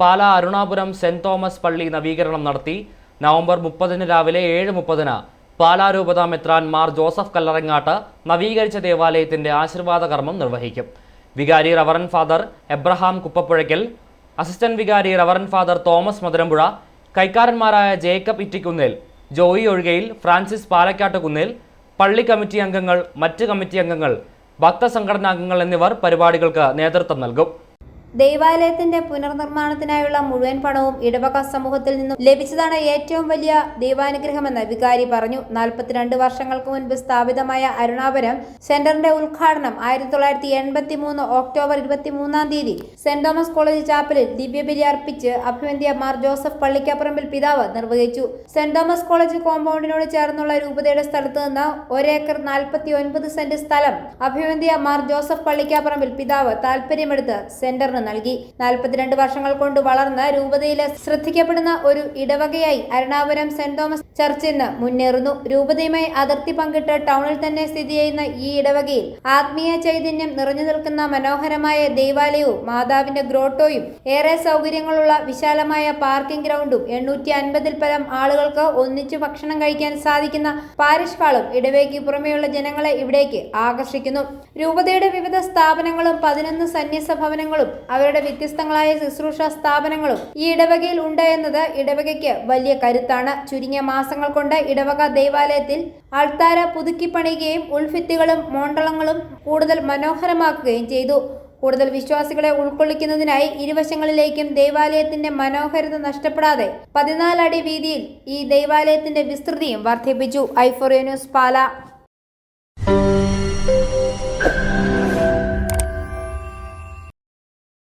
പാല Arunapuram saint Thomas പള്ളി നവീകരണം നടത്തി. നവംബർ മുപ്പതിന് രാവിലെ ഏഴ് മുപ്പതിന് പാലാരൂപത മെത്രാൻ മാർ ജോസഫ് കല്ലറങ്ങാട്ട് നവീകരിച്ച ദേവാലയത്തിന്റെ ആശീർവാദ കർമ്മം നിർവഹിക്കും. വികാരി reverend father Abraham Kuppappuzhakkal assistant വികാരി റവറൻ ഫാദർ തോമസ് മധുരമ്പുഴ കൈക്കാരന്മാരായ ജേക്കബ് ഇറ്റിക്കുന്നേൽ ജോയി ഒഴുകയിൽ ഫ്രാൻസിസ് പാലക്കാട്ടുകുന്നേൽ പള്ളി കമ്മിറ്റി അംഗങ്ങൾ മറ്റ് കമ്മിറ്റി അംഗങ്ങൾ ഭക്തസംഘടനാംഗങ്ങൾ എന്നിവർ പരിപാടികൾക്ക് നേതൃത്വം നൽകും. ദൈവാലയത്തിന്റെ പുനർനിർമ്മാണത്തിനായുള്ള മുഴുവൻ പണവും ഇടവക സമൂഹത്തിൽ നിന്നും ലഭിച്ചതാണ് ഏറ്റവും വലിയ ദൈവാനുഗ്രഹമെന്ന് വികാരി പറഞ്ഞു. നാൽപ്പത്തിരണ്ട് വർഷങ്ങൾക്ക് മുൻപ് സ്ഥാപിതമായ അരുണാപുരം സെന്ററിന്റെ ഉദ്ഘാടനം ആയിരത്തി തൊള്ളായിരത്തി എൺപത്തി മൂന്ന് ഒക്ടോബർ ഇരുപത്തി മൂന്നാം തീയതി സെന്റ് തോമസ് കോളേജ് ചാപ്പലിൽ ദിവ്യബലി അർപ്പിച്ച് അഭിവന്ധ്യ മാർ ജോസഫ് പള്ളിക്കപ്പറമ്പിൽ പിതാവ് നിർവഹിച്ചു. സെന്റ് തോമസ് കോളേജ് കോമ്പൗണ്ടിനോട് ചേർന്നുള്ള രൂപതയുടെ സ്ഥലത്ത് നിന്ന് ഒരേക്കർ നാൽപ്പത്തി ഒൻപത് സെന്റ് സ്ഥലം അഭിവന്ധ്യ മാർ ജോസഫ് പള്ളിക്കാപ്പറമ്പിൽ പിതാവ് താൽപര്യമെടുത്ത് സെന്ററിന് നൽകി. നാൽപ്പത്തിരണ്ട് വർഷങ്ങൾ കൊണ്ട് വളർന്ന രൂപതയിലെ ശ്രദ്ധിക്കപ്പെടുന്ന ഒരു ഇടവകയായി അരുണാപുരം സെന്റ് തോമസ് ചർച്ച് ഇന്ന് മുന്നേറുന്നു. രൂപതയുമായി അതിർത്തി പങ്കിട്ട് ടൗണിൽ തന്നെ സ്ഥിതി ചെയ്യുന്ന ഈ ഇടവകയിൽ ആത്മീയ ചൈതന്യം നിറഞ്ഞു നിൽക്കുന്ന മനോഹരമായ ദേവാലയവും മാതാവിന്റെ ഗ്രോട്ടോയും ഏറെ സൗകര്യങ്ങളുള്ള വിശാലമായ പാർക്കിംഗ് ഗ്രൗണ്ടും എണ്ണൂറ്റി അൻപതിൽ പരം ആളുകൾക്ക് ഒന്നിച്ചു ഭക്ഷണം കഴിക്കാൻ സാധിക്കുന്ന പാരിഷ് ഹാളും ഇടവേക്ക് പുറമെയുള്ള ജനങ്ങളെ ഇവിടേക്ക് ആകർഷിക്കുന്നു. രൂപതയുടെ വിവിധ സ്ഥാപനങ്ങളും പതിനൊന്ന് സന്യാസ ഭവനങ്ങളും അവരുടെ വ്യത്യസ്തങ്ങളായ ശുശ്രൂഷ സ്ഥാപനങ്ങളും ഈ ഇടവകയിൽ ഉണ്ട് എന്നത് ഇടവകയ്ക്ക് വലിയ കരുത്താണ്. ചുരുങ്ങിയ മാസങ്ങൾ കൊണ്ട് ഇടവക ദേവാലയത്തിൽ അൾത്താര പുതുക്കിപ്പണിയുകയും ഉൾഫിത്തികളും മോണ്ടളങ്ങളും കൂടുതൽ മനോഹരമാക്കുകയും ചെയ്തു. കൂടുതൽ വിശ്വാസികളെ ഉൾക്കൊള്ളിക്കുന്നതിനായി ഇരുവശങ്ങളിലേക്കും ദേവാലയത്തിന്റെ മനോഹരത നഷ്ടപ്പെടാതെ പതിനാലടി വീതിയിൽ ഈ ദേവാലയത്തിന്റെ വിസ്തൃതിയും വർദ്ധിപ്പിച്ചു. ഐഫോറിയ ന്യൂസ് പാല.